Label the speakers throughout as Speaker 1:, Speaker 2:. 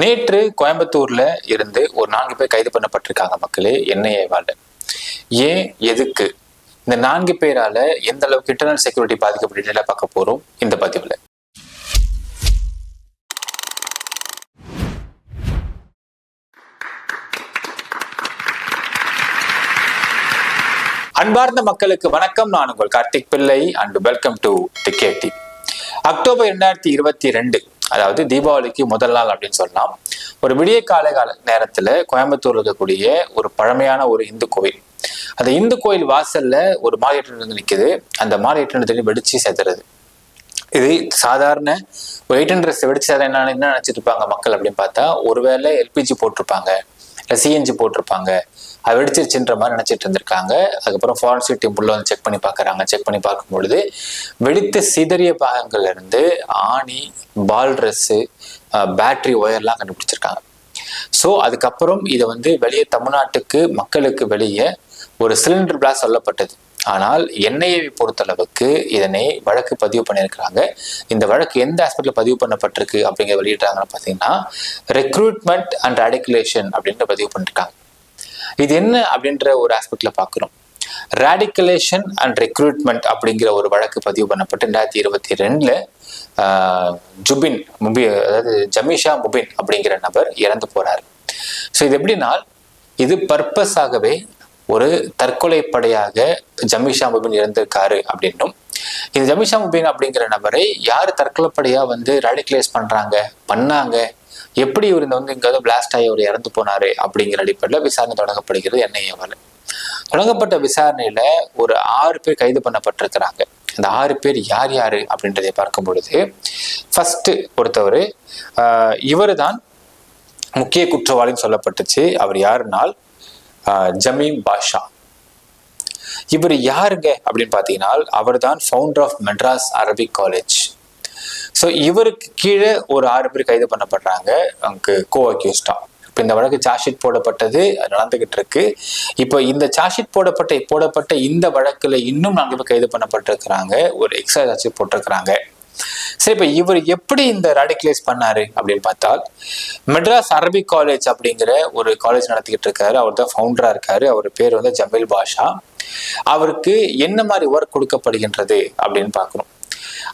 Speaker 1: நேற்று கோயம்புத்தூர்ல இருந்து ஒரு நான்கு பேர் கைது பண்ணப்பட்டிருக்காங்க மக்களே என்ஐஏவால ஏன் எதுக்கு? இந்த நான்கு பேரால எந்த அளவுக்கு இன்டர்னல் செக்யூரிட்டி பாதிக்கப்பட்டு பார்க்க போறோம் இந்த பதிவுல. அன்பார்ந்த மக்களுக்கு வணக்கம். நான் உங்கள் Karthik Pillai. And welcome to TKD October இரண்டாயிரத்தி இருபத்தி ரெண்டு அதாவது தீபாவளிக்கு முதல் நாள் அப்படின்னு சொல்லலாம் ஒரு விடிய கால கால நேரத்துல கோயம்புத்தூர்ல இருக்கக்கூடிய ஒரு பழமையான ஒரு இந்து கோயில். அந்த இந்து கோயில் வாசல்ல ஒரு மாலை இருந்து நிற்குது அந்த மாலை எட்டு வெடிச்சு சேர்த்துறது இது சாதாரண ஒரு எயிட் ஹண்ட்ரட் வெடிச்சு என்ன என்ன நினைச்சிட்டு இருப்பாங்க மக்கள் அப்படின்னு பார்த்தா ஒருவேளை எல்பிஜி போட்டிருப்பாங்க இல்லை சிஎன்ஜி போட்டிருப்பாங்க அது வெடிச்சிருச்சுன்ற மாதிரி நினைச்சிட்டு இருந்திருக்காங்க. அதுக்கப்புறம் ஃபாரன்சிக் டீம் உள்ள வந்து செக் பண்ணி பார்க்குறாங்க செக் பண்ணி பார்க்கும் பொழுது வெடித்த சிதறிய பாகங்கள்ல இருந்து ஆணி பால் ட்ரெஸ்ஸு பேட்டரி ஒயர்லாம் கண்டுபிடிச்சிருக்காங்க. ஸோ அதுக்கப்புறம் இதை வந்து வெளியே தமிழ்நாட்டுக்கு மக்களுக்கு வெளியே ஒரு சிலிண்டர் பிளாஸ் சொல்லப்பட்டது. ஆனால் என்ஐஏவை பொறுத்தளவுக்கு இதனை வழக்கு பதிவு பண்ணியிருக்கிறாங்க. இந்த வழக்கு எந்த ஹாஸ்பிட்டலில் பதிவு பண்ணப்பட்டிருக்கு அப்படிங்கிற வெளியிடுறாங்கன்னு பார்த்தீங்கன்னா ரெக்ரூட்மெண்ட் அண்ட் ரேடிகுலேஷன் அப்படின்ற பதிவு பண்ணிருக்காங்க. இது என்ன அப்படின்ற ஒரு ஆஸ்பெக்ட்ல பார்க்குறோம். ரேடிகலேஷன் அண்ட் ரெக்ரூட்மெண்ட் அப்படிங்கிற ஒரு வழக்கு பதிவு பண்ணப்பட்டு ரெண்டாயிரத்தி இருபத்தி ரெண்டுல ஜுபின் முபி அதாவது ஜமீஷா முபின் அப்படிங்கிற நபர் இறந்து போறாரு. ஸோ இது எப்படின்னா இது பர்பஸாகவே ஒரு தற்கொலை படையாக ஜமீஷா முபின் இறந்திருக்காரு அப்படின்னும். இந்த ஜமீஷா முபின் அப்படிங்கிற நபரை யார் தற்கொலைப்படையா வந்து ரேடிகலைஸ் பண்றாங்க பண்ணாங்க எப்படி இவர் இந்த வந்து எங்கேயாவது பிளாஸ்ட் ஆகி அவர் இறந்து போனாரு அப்படிங்கிற அடிப்படையில் விசாரணை தொடங்கப்படுகிறது என்ஐஏவால் தொடங்கப்பட்ட விசாரணையில ஒரு ஆறு பேர் கைது பண்ணப்பட்டிருக்கிறாங்க. இந்த ஆறு பேர் யார் யாரு அப்படின்றதை பார்க்கும் பொழுது ஃபர்ஸ்ட் பொறுத்தவர் இவர் தான் முக்கிய குற்றவாளின்னு சொல்லப்பட்டுச்சு. அவர் யாருனால்? ஜமீம் பாஷா. இவர் யாருங்க அப்படின்னு பார்த்தீங்கன்னா அவர் தான் founder of Madras Arabic college so இவருக்கு கீழே ஒரு ஆறு பேர் கைது பண்ணப்படுறாங்க. அவங்க கோ அக்யூஸ்டா இப்போ இந்த வழக்கு சார்ஜ்ஷீட் போடப்பட்டது அது நடந்துகிட்டு இருக்கு இப்போ இந்த சார்ஜ்ஷீட் போடப்பட்ட போடப்பட்ட இந்த வழக்குல இன்னும் நான்கு பேர் கைது பண்ணப்பட்டிருக்கிறாங்க. ஒரு எக்ஸ்ட்ரா சார்ஜ் போட்டிருக்கிறாங்க. சரி இப்போ இவர் எப்படி இந்த ராடிகுலைஸ் பண்ணாரு அப்படின்னு பார்த்தால் மெட்ராஸ் அரபிக் காலேஜ் அப்படிங்கிற ஒரு காலேஜ் நடத்திக்கிட்டு இருக்காரு அவர் தான் ஃபவுண்டரா இருக்காரு. அவர் பேர் வந்து ஜமீல் பாஷா. அவருக்கு என்ன மாதிரி ஒர்க் கொடுக்கப்படுகின்றது அப்படின்னு பார்க்கணும்.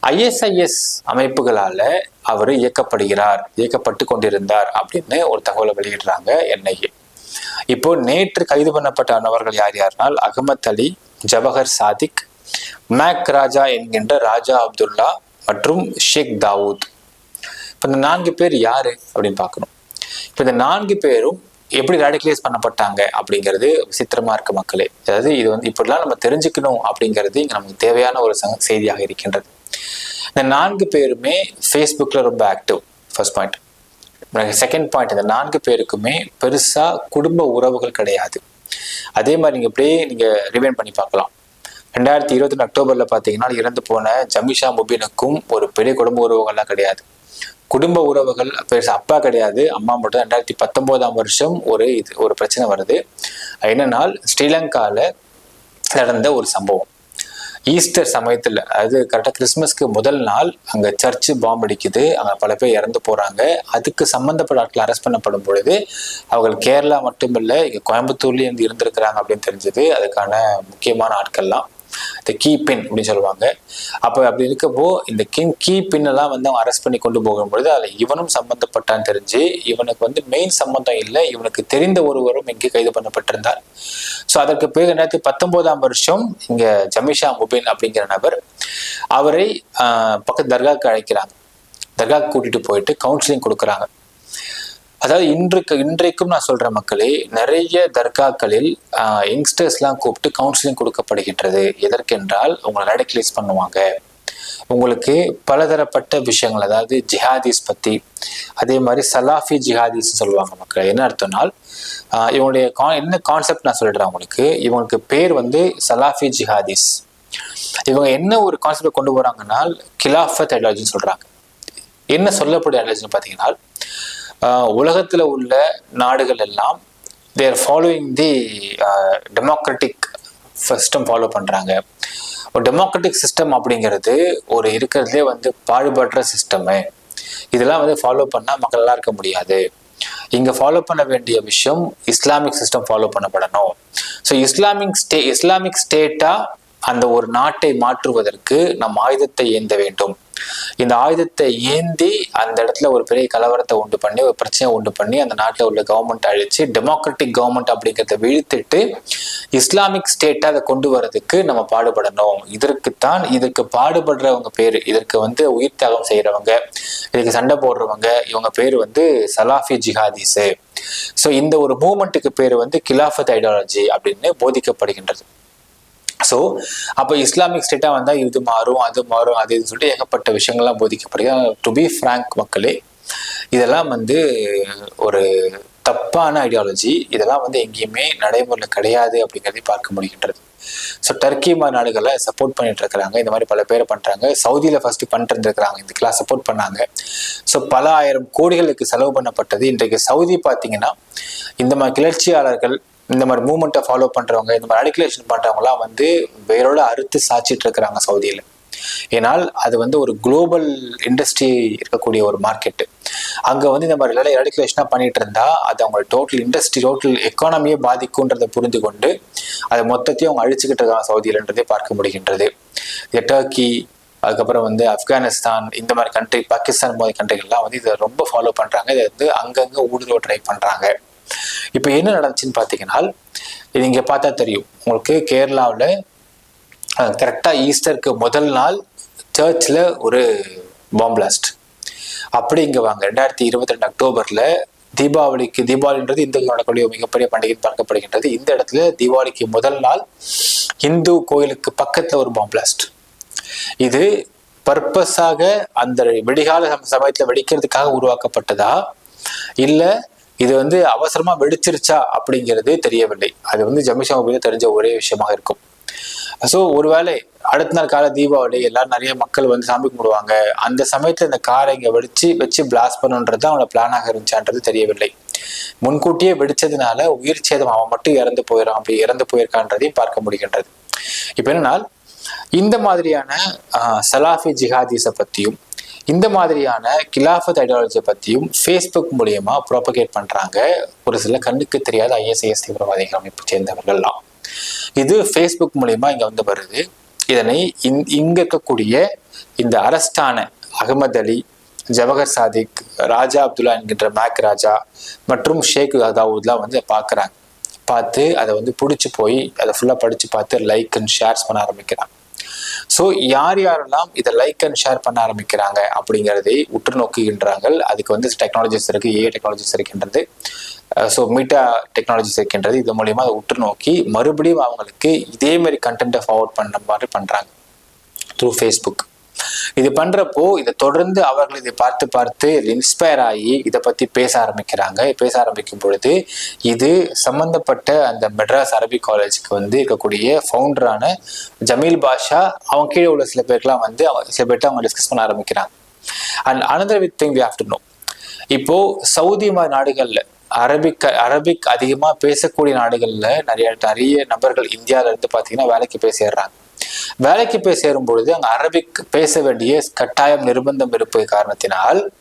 Speaker 1: ஐஎஸ்ஐஎஸ் அமைப்புகளால அவர் இயக்கப்படுகிறார் இயக்கப்பட்டு கொண்டிருந்தார் அப்படின்னு ஒரு தகவலை வெளியிடுறாங்க என்ஐஏ இப்போ நேற்று கைது பண்ணப்பட்ட நபர்கள் யார் யார்னால் அகமத் அலி ஜவஹர் சாதிக் மேக் ராஜா என்கின்ற ராஜா அப்துல்லா மற்றும் ஷேக் தாவூத். இப்போ இந்த நான்கு பேர் யாரு அப்படின்னு பார்க்கணும். இப்போ இந்த நான்கு பேரும் எப்படி ரேடிகலைஸ் பண்ணப்பட்டாங்க அப்படிங்கிறது விசித்திரமா இருக்கு மக்களே. அதாவது இது வந்து இப்படிலாம் நம்ம தெரிஞ்சுக்கணும் அப்படிங்கிறது இங்கே நமக்கு தேவையான ஒரு ச- செய்தியாக இருக்கின்றது. இந்த நான்கு பேருமே ஃபேஸ்புக்கில் ரொம்ப active first point second point இந்த நான்கு பேருக்குமே பெருசாக குடும்ப உறவுகள் கிடையாது. அதே மாதிரி நீங்கள் இப்படியே நீங்கள் ரிவைன் பண்ணி பார்க்கலாம். ரெண்டாயிரத்தி இருபத்தி அக்டோபரில் அக்டோபர்ல இறந்து போன ஜமிஷா முபினுக்கும் ஒரு பெரிய குடும்ப உறவுகள்லாம் கிடையாது. குடும்ப உறவுகள் பெருசு அப்பா கிடையாது அம்மா மட்டும். ரெண்டாயிரத்தி பத்தொம்போதாம் வருஷம் ஒரு இது ஒரு பிரச்சனை வருது. என்னன்னா ஸ்ரீலங்காவில் நடந்த ஒரு சம்பவம். ஈஸ்டர் சமயத்தில் அதாவது கரெக்டாக கிறிஸ்மஸ்க்கு முதல் நாள் அங்கே சர்ச்சு பாம்பு அடிக்குது அங்கே பல பேர் இறந்து போகிறாங்க அதுக்கு சம்மந்தப்பட்ட ஆட்கள் அரெஸ்ட் பண்ணப்படும் பொழுது அவர்கள் கேரளா மட்டுமில்லை இங்கே கோயம்புத்தூர்லேயும் இருந்து இருந்திருக்கிறாங்க அப்படின்னு தெரிஞ்சது. அதுக்கான முக்கியமான ஆட்கள்லாம். த கீ பின் அப்படின்னு சொல்லுவாங்க. அப்போ அப்படி இருக்கப்போ இந்த கிங் கீ பின்னெல்லாம் வந்து அவங்க அரெஸ்ட் பண்ணி கொண்டு போகும்பொழுது அதில் இவனும் சம்மந்தப்பட்டான்னு தெரிஞ்சு இவனுக்கு வந்து மெயின் சம்மந்தம் இல்லை. இவனுக்கு தெரிந்த ஒருவரும் இங்கே கைது பண்ணப்பட்டிருந்தார். ஸோ அதற்கு பிறகு ரெண்டாயிரத்தி பத்தொன்பதாம் வருஷம் இங்கே ஜமிஷா முபின் அப்படிங்கிற நபர் அவரை பக்கத்து தர்காவுக்கு அழைக்கிறாங்க. தர்காவுக்கு கூட்டிட்டு போயிட்டு கவுன்சிலிங் கொடுக்குறாங்க. அதாவது இன்றைக்கு இன்றைக்கும் நான் சொல்ற மக்களே நிறைய தர்காக்களில் யங்ஸ்டர்ஸ்லாம் கூப்பிட்டு கவுன்சிலிங் கொடுக்கப்படுகின்றது. எதற்கென்றால் உங்களை ரேடிகலைஸ் பண்ணுவாங்க. உங்களுக்கு பலதரப்பட்ட விஷயங்கள் அதாவது ஜிஹாதிஸ் பத்தி அதே மாதிரி சலாஃபி ஜிஹாதிஸ் சொல்லுவாங்க மக்கள். என்ன அர்த்தம்னால் இவங்களுடைய கா- என்ன கான்செப்ட் நான் சொல்லிடுறேன் உங்களுக்கு? இவங்களுக்கு பேர் வந்து சலாஃபி ஜிஹாதிஸ் இவங்க என்ன ஒரு கான்செப்ட் கொண்டு போறாங்கன்னா கிலாஃபத் ஐடியாலஜின்னு சொல்றாங்க. என்ன சொல்லக்கூடிய ஐடியாலஜின்னு பார்த்தீங்கன்னா உலகத்தில் உள்ள நாடுகள் எல்லாம் their following the democratic system follow பண்ணுறாங்க ஒரு டெமோக்ராட்டிக் சிஸ்டம் அப்படிங்கிறது ஒரு இருக்கிறதுலே வந்து பாடுபடுற சிஸ்டமு இதெல்லாம் வந்து ஃபாலோ பண்ணால் மக்களெல்லாம் இருக்க முடியாது. இங்கே ஃபாலோ பண்ண வேண்டிய விஷயம் இஸ்லாமிக் சிஸ்டம் ஃபாலோ பண்ணப்படணும். ஸோ இஸ்லாமிக் ஸ்டே இஸ்லாமிக் ஸ்டேட்டாக அந்த ஒரு நாட்டை மாற்றுவதற்கு நம் ஆயுதத்தை ஏந்த வேண்டும். இந்த ஆயுதத்தை ஏந்தி அந்த இடத்துல ஒரு பெரிய கலவரத்தை உண்டு பண்ணி ஒரு பிரச்சனையை உண்டு பண்ணி அந்த நாட்டில் உள்ள கவர்மெண்ட் அழிச்சு டெமோக்ராட்டிக் கவர்மெண்ட் அப்படிங்கிறத வீழ்த்திட்டு இஸ்லாமிக் ஸ்டேட்டை அதை கொண்டு வரதுக்கு நம்ம பாடுபடணும். இதற்குத்தான் இதற்கு பாடுபடுறவங்க பேர் இதற்கு வந்து உயிர் தியாகம் செய்யறவங்க இதுக்கு சண்டை போடுறவங்க இவங்க பேர் வந்து சலாஃபி ஜிஹாதிஸு. ஸோ இந்த ஒரு மூமெண்ட்டுக்கு பேர் வந்து கிலாஃபத் ஐடியாலஜி அப்படின்னு போதிக்கப்படுகின்றது. ஸோ அப்போ இஸ்லாமிக் ஸ்டேட்டாக வந்தால் இது மாறும் அது மாறும் அது இதுன்னு சொல்லிட்டு ஏகப்பட்ட விஷயங்கள்லாம் போதிக்கப்படுகிறது டு பி ஃப்ராங்க் மக்களே இதெல்லாம் வந்து ஒரு தப்பான ஐடியாலஜி இதெல்லாம் வந்து எங்கேயுமே நடைமுறையில் கிடையாது அப்படிங்கிறதை பார்க்க முடிகின்றது. ஸோ டர்க்கி மாதிரி நாடுகளை சப்போர்ட் பண்ணிட்டு இருக்கிறாங்க. இந்த மாதிரி பல பேர் பண்ணுறாங்க சவுதியில் ஃபர்ஸ்ட் பண்ணிட்டு இருந்திருக்கிறாங்க. இதுக்கெல்லாம் சப்போர்ட் பண்ணாங்க. ஸோ பல ஆயிரம் கோடிகளுக்கு செலவு பண்ணப்பட்டது. இன்றைக்கு சவுதி பார்த்தீங்கன்னா இந்த மாதிரி கிளர்ச்சியாளர்கள் இந்த மாதிரி மூமெண்ட்டை ஃபாலோ பண்ணுறவங்க இந்த மாதிரி அடிகுலேஷன் பண்ணுறவங்களாம் வந்து வேரோட அறுத்து சாச்சிட்டு இருக்கிறாங்க சவுதியில். ஏனால் அது வந்து ஒரு குளோபல் இண்டஸ்ட்ரி இருக்கக்கூடிய ஒரு மார்க்கெட்டு அங்கே வந்து இந்த மாதிரி ரெடிகுலேஷனா பண்ணிட்டு இருந்தா அது அவங்க டோட்டல் இண்டஸ்ட்ரி டோட்டல் எக்கானமியே பாதிக்கும்ன்றதை புரிந்து கொண்டு அதை மொத்தத்தையும் அவங்க அழிச்சுக்கிட்டு இருக்காங்க சவுதியிலன்றதை பார்க்க முடிகின்றது. இது டர்க்கி அதுக்கப்புறம் வந்து ஆப்கானிஸ்தான் இந்த மாதிரி கண்ட்ரி பாகிஸ்தான் மாதிரி கண்ட்ரிகள்லாம் வந்து இதை ரொம்ப ஃபாலோ பண்ணுறாங்க இதை வந்து அங்கங்கே ஊடுருவ ட்ரை பண்ணுறாங்க இப்போ என்ன நடந்துச்சுன்னு பார்த்தீங்கன்னா இது இங்கே பார்த்தா தெரியும். உங்களுக்கு கேரளாவில் கரெக்டாக ஈஸ்டருக்கு முதல் நாள் சர்ச்சில் ஒரு பாம்பிளாஸ்ட் அப்படி இங்கே வாங்க. ரெண்டாயிரத்தி இருபத்தி ரெண்டு அக்டோபரில் தீபாவளிக்கு தீபாவளின்றது இந்துக்கள் நடக்கக்கூடிய மிகப்பெரிய பண்டிகை பார்க்கப்படுகின்றது. இந்த இடத்துல தீபாவளிக்கு முதல் நாள் இந்து கோயிலுக்கு பக்கத்தில் ஒரு பாம்பிளாஸ்ட் இது பர்பஸாக அந்த வெடிகால சமயத்தில் வெடிக்கிறதுக்காக உருவாக்கப்பட்டதா? இல்லை இது வந்து அவசரமா வெடிச்சிருச்சா அப்படிங்கிறது தெரியவில்லை. அது வந்து ஜமிஷாமில தெரிஞ்ச ஒரே விஷயமாக இருக்கும். ஸோ ஒருவேளை அடுத்த நாள் கால தீபாவளி எல்லாரும் நிறைய மக்கள் வந்து சாமி கும்பிடுவாங்க. அந்த சமயத்தில் இந்த காரை இங்கே வெடிச்சு வச்சு பிளாஸ்ட் பண்ணுன்றது அவனோட பிளானாக இருந்துச்சான்றது தெரியவில்லை. முன்கூட்டியே வெடிச்சதுனால உயிர் சேதம் அவன் மட்டும் இறந்து போயிடும் அப்படி இறந்து போயிருக்கான்றதையும் பார்க்க முடிகின்றது. இப்போ என்னன்னா இந்த மாதிரியான சலாஃபி ஜிஹாதிஸை பற்றியும் இந்த மாதிரியான கிலாஃபத் ஐடியாலஜியை பற்றியும் ஃபேஸ்புக் மூலியமா ப்ரோபகேட் பண்ணுறாங்க ஒரு சில கண்ணுக்கு தெரியாத ஐஎஸ்ஐஎஸ் தீவிரவாதிகள் அமைப்பு சேர்ந்தவர்கள்லாம். இது ஃபேஸ்புக் மூலியமா இங்கே வந்து வருது. இதனை இங்க இருக்கக்கூடிய இந்த அரஸ்டான அகமது அலி ஜவஹர் சாதிக் ராஜா அப்துல்லா என்கின்ற மேக் ராஜா மற்றும் ஷேக் அதாவுத்லாம் வந்து பார்க்குறாங்க பார்த்து அதை வந்து பிடிச்சி போய் அதை ஃபுல்லாக படித்து பார்த்து லைக் அண்ட் ஷேர்ஸ் பண்ண ஆரம்பிக்கிறாங்க. ஸோ யார் யாரெல்லாம் இதை லைக் அண்ட் ஷேர் பண்ண ஆரம்பிக்கிறாங்க அப்படிங்கிறதை உற்று நோக்குகின்றார்கள் அதுக்கு வந்து டெக்னாலஜிஸ் இருக்கு ஏ டெக்னாலஜிஸ் இருக்கின்றது. ஸோ மீட்டா டெக்னாலஜிஸ் இருக்கின்றது. இது மூலியமா அதை உற்று நோக்கி மறுபடியும் அவங்களுக்கு இதே மாதிரி கண்டென்ட்டை ஃபார்வர்ட் பண்ணுற மாதிரி பண்ணுறாங்க த்ரூ ஃபேஸ்புக் இது பண்றப்போ இதை தொடர்ந்து அவர்கள் இதை பார்த்து பார்த்து இன்ஸ்பயர் ஆகி இதை பத்தி பேச ஆரம்பிக்கிறாங்க. பேச ஆரம்பிக்கும் பொழுது இது சம்பந்தப்பட்ட அந்த மெட்ராஸ் அரபிக் காலேஜுக்கு வந்து இருக்கக்கூடிய ஃபவுண்டரான ஜமீல் பாஷா அவங்க கீழே உள்ள சில பேருக்குலாம் வந்து சில பேர்ட்ட அவங்க டிஸ்கஸ் பண்ண ஆரம்பிக்கிறாங்க. And another with thing we have to know இப்போ சவுதி மாதிரி நாடுகள்ல அரபிக் அரபிக் அதிகமா பேசக்கூடிய நாடுகள்ல நிறைய நிறைய நபர்கள் இந்தியால இருந்து பாத்தீங்கன்னா வேலைக்கு போய் சேர்றாங்க. வேலைக்கு போய் சேரும் பொழுது அங்கே அரபிக் பேச வேண்டிய கட்டாயம் நிர்பந்தம் இருப்பது காரணத்தினால்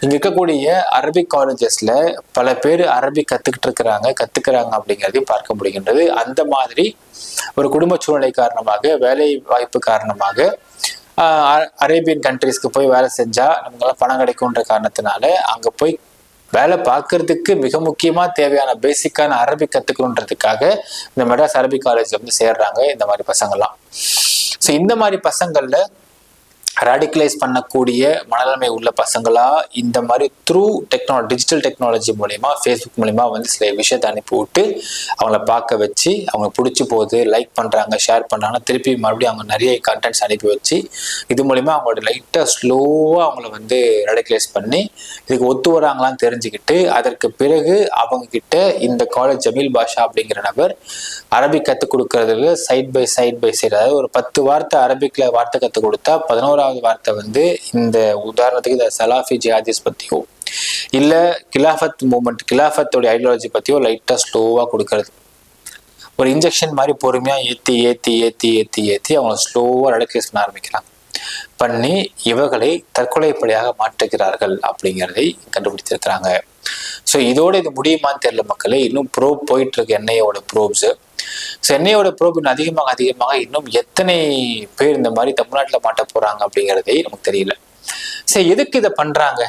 Speaker 1: இங்க இருக்கக்கூடிய அரபிக் காலேஜஸ்ல பல பேர் அரபிக் கத்துக்கிட்டு இருக்கிறாங்க கத்துக்கிறாங்க அப்படிங்கிறதையும் பார்க்க முடிகின்றது. அந்த மாதிரி ஒரு குடும்ப சூழ்நிலை காரணமாக வேலை வாய்ப்பு காரணமாக அரேபியன் கண்ட்ரிஸ்க்கு போய் வேலை செஞ்சா நமக்கெல்லாம் பணம் கிடைக்கும்ன்ற காரணத்தினால அங்க போய் வேலை பார்க்கறதுக்கு மிக முக்கியமாக தேவையான பேசிக்கான அரபிக் கற்றுக்கணுன்றதுக்காக இந்த மெட்ராஸ் அரபிக் காலேஜ் வந்து சேர்றாங்க இந்த மாதிரி பசங்கள்லாம். ஸோ இந்த மாதிரி பசங்களில் ரேடிகலைஸ் பண்ணக்கூடிய மனநிலைமை உள்ள பசங்களா இந்த மாதிரி த்ரூ டெக்னா டிஜிட்டல் டெக்னாலஜி மூலயமா ஃபேஸ்புக் மூலயமா வந்து சில விஷயத்தை அனுப்பி விட்டு அவங்கள பார்க்க வச்சு அவங்க பிடிச்சி போகுது லைக் பண்ணுறாங்க ஷேர் பண்ணுறாங்க திருப்பி மறுபடியும் அவங்க நிறைய கண்டென்ட்ஸ் அனுப்பி வச்சு இது மூலிமா அவங்களோட லைட்டாக ஸ்லோவாக அவங்கள வந்து ரேடிகலைஸ் பண்ணி இதுக்கு ஒத்து வராங்களான்னு தெரிஞ்சுக்கிட்டு அதற்கு பிறகு அவங்க கிட்ட இந்த காலேஜ் ஜமீல் பாஷா அப்படிங்கிற நபர் அரபிக் கற்றுக் கொடுக்கறதுல side by side by side அதாவது ஒரு பத்து வார்த்தை அரபிக்கில் வார்த்தை கற்றுக் கொடுத்தா மூன்றாவது வார்த்தை வந்து இந்த உதாரணத்துக்கு இந்த சலாஃபி ஜிஹாதிஸ் பற்றியோ இல்லை கிலாஃபத் மூமெண்ட் கிலாஃபத்தோடைய ஐடியாலஜி பற்றியோ லைட்டாக ஸ்லோவாக கொடுக்கறது. ஒரு இன்ஜெக்ஷன் மாதிரி பொறுமையாக ஏற்றி ஏற்றி ஏற்றி ஏற்றி ஏற்றி அவங்க ஸ்லோவாக ரெடக்லைஸ் பண்ண ஆரம்பிக்கிறாங்க. பண்ணி இவர்களை தற்கொலைப்படியாக மாற்றுகிறார்கள் அப்படிங்கிறதை கண்டுபிடித்திருக்கிறாங்க. ஸோ இதோட இது முடியுமான்னு தெரியல மக்களே. இன்னும் ப்ரோப் போயிட்டு இருக்கு என்ஐயோட ப்ரோப்ஸு ஸோ என்ஐயோட ப்ரோப் இன்னும் அதிகமாக அதிகமாக இன்னும் எத்தனை பேர் இந்த மாதிரி தமிழ்நாட்டில் மாட்ட போறாங்க அப்படிங்கிறதே நமக்கு தெரியல. சரி எதுக்கு இதை பண்றாங்க?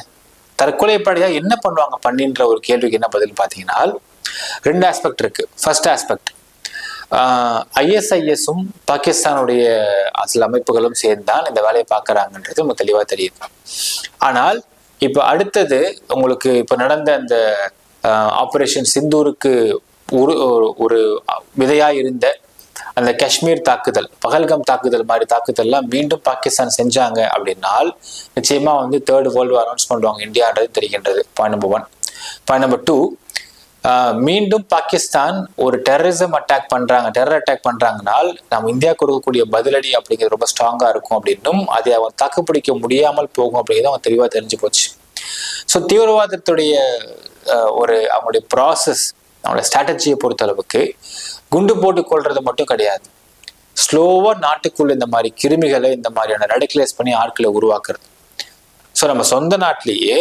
Speaker 1: தற்கொலைப்படியா என்ன பண்ணுவாங்க பண்ணின்ற ஒரு கேள்விக்கு என்ன பதில் பார்த்தீங்கன்னா ரெண்டு ஆஸ்பெக்ட் இருக்கு. ஃபர்ஸ்ட் ஆஸ்பெக்ட் ஐஎஸ்ஐஎஸும் பாகிஸ்தானுடைய சில அமைப்புகளும் சேர்ந்தான் இந்த வேலையை பார்க்குறாங்கன்றது நமக்கு தெளிவாக தெரியுது ஆனால் இப்போ அடுத்தது உங்களுக்கு இப்போ நடந்த அந்த ஆப்ரேஷன் சிந்தூருக்கு ஒரு ஒரு விதையாக இருந்த அந்த காஷ்மீர் தாக்குதல் பகல்கம் தாக்குதல் மாதிரி தாக்குதல்லாம் மீண்டும் பாகிஸ்தான் செஞ்சாங்க அப்படின்னால் நிச்சயமாக வந்து தேர்ட் வேர்ல்டு அனௌன்ஸ் பண்ணுவாங்க. இந்தியான்றது தெரிகின்றது. Point number one point number two மீண்டும் பாகிஸ்தான் ஒரு டெரரிசம் அட்டாக் பண்றாங்க டெரர் அட்டாக் பண்றாங்கனால் நம்ம இந்தியா கொடுக்கக்கூடிய பதிலடி அப்படிங்கிறது ரொம்ப ஸ்ட்ராங்கா இருக்கும் அப்படின்னும் அதை அவன் தாக்குப்பிடிக்க முடியாமல் போகும் அப்படிங்கிறது அவன் தெளிவா தெரிஞ்சு போச்சு. ஸோ தீவிரவாதத்துடைய ஒரு அவங்களுடைய ப்ராசஸ் அவங்களோட ஸ்ட்ராட்டஜியை பொறுத்த அளவுக்கு குண்டு போட்டு கொள்றது மட்டும் கிடையாது. ஸ்லோவா நாட்டுக்குள்ள இந்த மாதிரி கிருமிகளை இந்த மாதிரியான ரெடிகுலேஸ் பண்ணி ஆட்களை உருவாக்குறது. ஸோ நம்ம சொந்த நாட்டிலேயே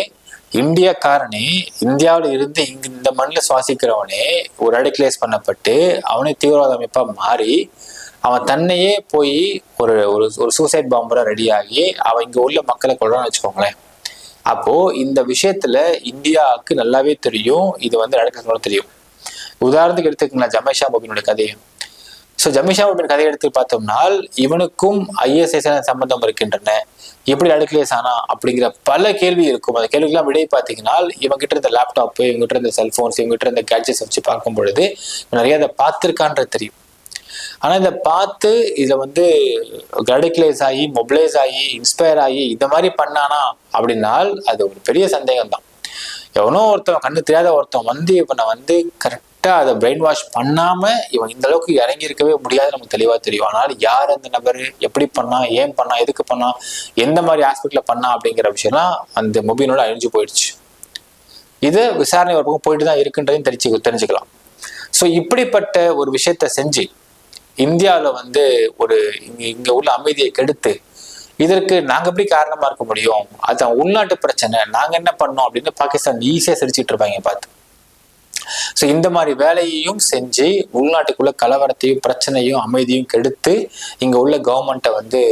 Speaker 1: இந்தியாக்காரனே இந்தியாவில் இருந்து இங்க இந்த மண்ணில் சுவாசிக்கிறவனே ஒரு ரெடிகுலேஸ் பண்ணப்பட்டு அவனே தீவிரவாத அமைப்பாக மாறி அவன் தன்னையே போய் ஒரு ஒரு ஒரு சூசைட் பாம்பராக ரெடியாகி அவன் இங்கே உள்ள மக்களை கொள்றான்னு வச்சுக்கோங்களேன். அப்போ இந்த விஷயத்துல இந்தியாவுக்கு நல்லாவே தெரியும் இது வந்து நடக்க தெரியும். உதாரணத்துக்கு எடுத்துக்கங்களா ஜமேஷா பாபினுடைய கதையை. ஸோ ஜமிஷா பாபின் கதையை எடுத்து பார்த்தோம்னால் இவனுக்கும் ஐஎஸ்எஸ் சம்பந்தம் இருக்கின்றன. எப்படி அடுக்கலேஸ் ஆனா அப்படிங்கிற பல கேள்வி இருக்கும். அந்த கேள்விக்கெல்லாம் விடை பார்த்தீங்கன்னா இவங்கிட்ட இருந்த லேப்டாப் இவங்ககிட்ட இருந்த செல்போன்ஸ் இவங்ககிட்ட இருந்த கேட்ஜெட்ஸ் வச்சு பார்க்கும் பொழுது நிறைய அதை பார்த்துருக்கான்றது தெரியும். ஆனா இதை பார்த்து இதை வந்து கடிகுலைஸ் ஆகி மொபிலைஸ் ஆகி இன்ஸ்பயர் ஆகி இந்த மாதிரி பண்ணானா அப்படின்னால் அது ஒரு பெரிய சந்தேகம் தான் எவனோ ஒருத்தன் கண்ணு தெரியாத ஒருத்தன் வந்து இவனை வந்து கரெக்ட் கரெக்டாக அதை பிரெயின் வாஷ் பண்ணாமல் இவன் இந்த அளவுக்கு இறங்கி இருக்கவே முடியாது நமக்கு தெளிவாக தெரியும். ஆனால் யார் அந்த நபர்? எப்படி பண்ணா? ஏன் பண்ணா? எதுக்கு பண்ணா? எந்த மாதிரி ஹாஸ்பிட்டலில் பண்ணா அப்படிங்கிற விஷயம்லாம் அந்த மொபைலோட அழிஞ்சு போயிடுச்சு. இது விசாரணை ஒரு பக்கம் போயிட்டு தான் இருக்குன்றதையும் தெரிஞ்சு தெரிஞ்சுக்கலாம். ஸோ இப்படிப்பட்ட ஒரு விஷயத்த செஞ்சு இந்தியாவில் வந்து ஒரு இங்கே இங்கே உள்ள அமைதியை கெடுத்து இதற்கு நாங்க எப்படி காரணமா இருக்க முடியும்? அதான் உள்நாட்டு பிரச்சனை. நாங்க என்ன பண்ணோம் அப்படின்னு பாகிஸ்தான் ஈஸியா சிரிச்சிட்டு இருப்பாங்க பார்த்து. ஸோ இந்த மாதிரி வேலையையும் செஞ்சு உள்நாட்டுக்குள்ள கலவரத்தையும் பிரச்சனையும் அமைதியும் கெடுத்து இங்க உள்ள கவர்மெண்ட்டை வந்து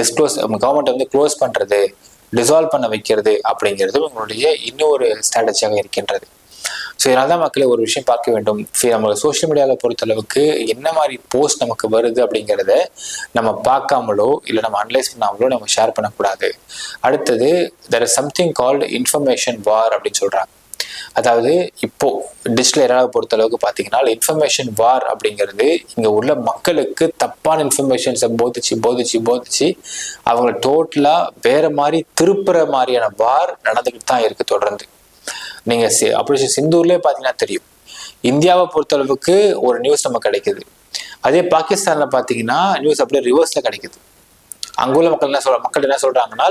Speaker 1: டிஸ்க்ளோஸ் கவர்மெண்ட்டை வந்து க்ளோஸ் பண்றது டிசால்வ் பண்ண வைக்கிறது அப்படிங்கிறது உங்களுடைய இன்னொரு ஸ்ட்ராட்டஜியாக இருக்கின்றது. ஸோ இதனால தான் மக்களை ஒரு விஷயம் பார்க்க வேண்டும். நம்ம சோஷியல் மீடியாவில் பொறுத்தளவுக்கு என்ன மாதிரி போஸ்ட் நமக்கு வருது அப்படிங்கிறத நம்ம பார்க்காமலோ இல்லை நம்ம அனலைஸ் பண்ணாமலோ நம்ம ஷேர் பண்ணக்கூடாது. அடுத்தது there is something called information war அப்படின்னு சொல்கிறாங்க அதாவது இப்போ டிஜிட்டல் ஏராவை பொறுத்த அளவுக்கு பார்த்தீங்கன்னா இன்ஃபர்மேஷன் வார் அப்படிங்கிறது இங்கே உள்ள மக்களுக்கு தப்பான இன்ஃபர்மேஷன்ஸை போதிச்சு போதிச்சு போதிச்சு அவங்கள டோட்டலாக வேற மாதிரி திருப்புற மாதிரியான வார் நடந்துக்கிட்டு தான் இருக்கு தொடர்ந்து. நீங்க அப்படி சிந்தூர்லேயே பார்த்தீங்கன்னா தெரியும். இந்தியாவை பொறுத்தளவுக்கு ஒரு நியூஸ் நம்ம கிடைக்குது. அதே பாகிஸ்தான்ல பார்த்தீங்கன்னா நியூஸ் அப்படியே ரிவர்ஸ்ல கிடைக்குது. அங்குள்ள மக்கள் என்ன சொல்ற மக்கள் என்ன சொல்றாங்கன்னா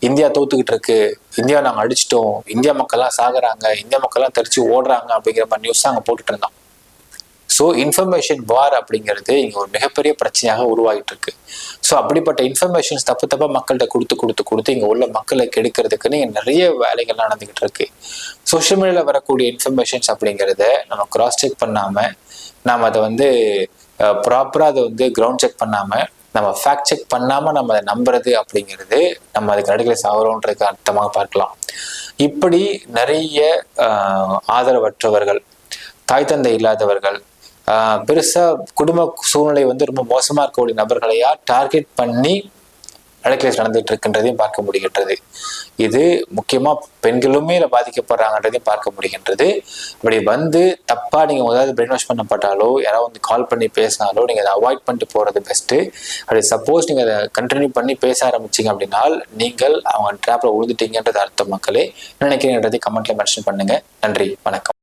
Speaker 1: இந்தியா தோத்துக்கிட்டு இருக்கு இந்தியா நாங்கள் அடிச்சிட்டோம் இந்தியா மக்கள்லாம் சாகுறாங்க இந்தியா மக்கள்லாம் தெரிச்சு ஓடுறாங்க அப்படிங்கிற மாதிரி நியூஸ் அங்கே போட்டுட்டு இருந்தோம் ஸோ இன்ஃபர்மேஷன் வார் அப்படிங்கிறது இங்கே ஒரு மிகப்பெரிய பிரச்சனையாக உருவாகிட்டு இருக்கு ஸோ அப்படிப்பட்ட இன்ஃபர்மேஷன்ஸ் தப்பு தப்பாக மக்கள்கிட்ட கொடுத்து கொடுத்து கொடுத்து இங்கே உள்ள மக்களை கெடுக்கிறதுக்குன்னு இங்கே நிறைய வேலைகள் நடந்துகிட்டு இருக்கு சோஷியல் மீடியாவில் வரக்கூடிய இன்ஃபர்மேஷன்ஸ் அப்படிங்கிறத நம்ம கிராஸ் செக் பண்ணாமல் நாம் அதை வந்து ப்ராப்பராக அதை வந்து கிரவுண்ட் செக் பண்ணாமல் நம்ம ஃபேக்ட் செக் பண்ணாமல் நம்ம அதை நம்புறது அப்படிங்கிறது நம்ம அதுக்கு நடுகளை சாகிறோன்றதுக்கு அர்த்தமாக பார்க்கலாம். இப்படி நிறைய ஆதரவற்றவர்கள் தாய் தந்தை இல்லாதவர்கள் பெருசா குடும்ப சூழ்நிலை வந்து ரொம்ப மோசமா இருக்கக்கூடிய நபர்களையா டார்கெட் பண்ணி அடக்கலேஸ் நடந்துட்டு இருக்கின்றதையும் பார்க்க முடிகின்றது. இது முக்கியமா பெண்களுமே இதில் பாதிக்கப்படுறாங்கன்றதையும் பார்க்க முடிகின்றது. அப்படி வந்து தப்பா நீங்க முதலாவது பிரெயின் வாஷ் பண்ணப்பட்டாலோ யாராவது வந்து கால் பண்ணி பேசினாலோ நீங்க அதை அவாய்ட் பண்ணிட்டு போறது பெஸ்ட்டு அப்படி சப்போஸ் நீங்க அதை கண்டினியூ பண்ணி பேச ஆரம்பிச்சிங்க அப்படின்னா நீங்கள் அவங்க ட்ராப்ல உழுதுட்டீங்கன்றது அர்த்தம் மக்களே. நினைக்கிறீங்கன்றதை கமெண்ட்ல மென்ஷன் பண்ணுங்க. நன்றி. வணக்கம்.